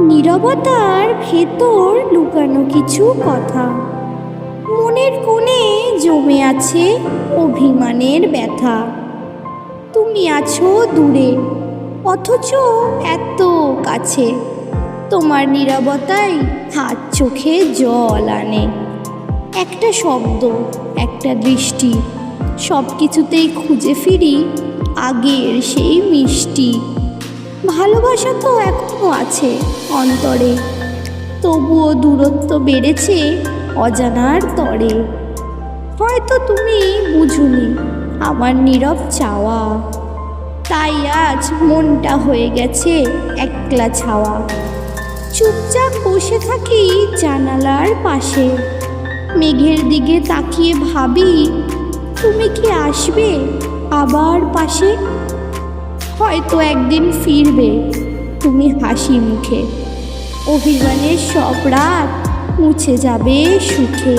নীরবতার ভেতর লুকানো কিছু কথা। মনের কোণে জমে আছে অভিমানের ব্যথা। তুমি আছো দূরে, অথচ এত কাছে। তোমার নীরবতাই হাত চোখে জল আনে। একটা শব্দ, একটা দৃষ্টি সব কিছুতেই খুঁজে ফিরি আগের সেই মিষ্টি। ভালোবাসা তো এখনও আছে অন্তরে। তবুও দূরত্ব বেড়েছে অজানার তরে। হয়তো তুমি বুঝুনি আমার নীরব চাওয়া। তাই আজ মনটা হয়ে গেছে একলা ছাওয়া। চুপচাপ বসে থাকি জানালার পাশে। মেঘের দিকে তাকিয়ে ভাবি, তুমি কি আসবে আবার পাশে? হয়তো একদিন ফিরবে তুমি হাসি মুখে। অভিমানের সব রাত মুছে যাবে সুখে।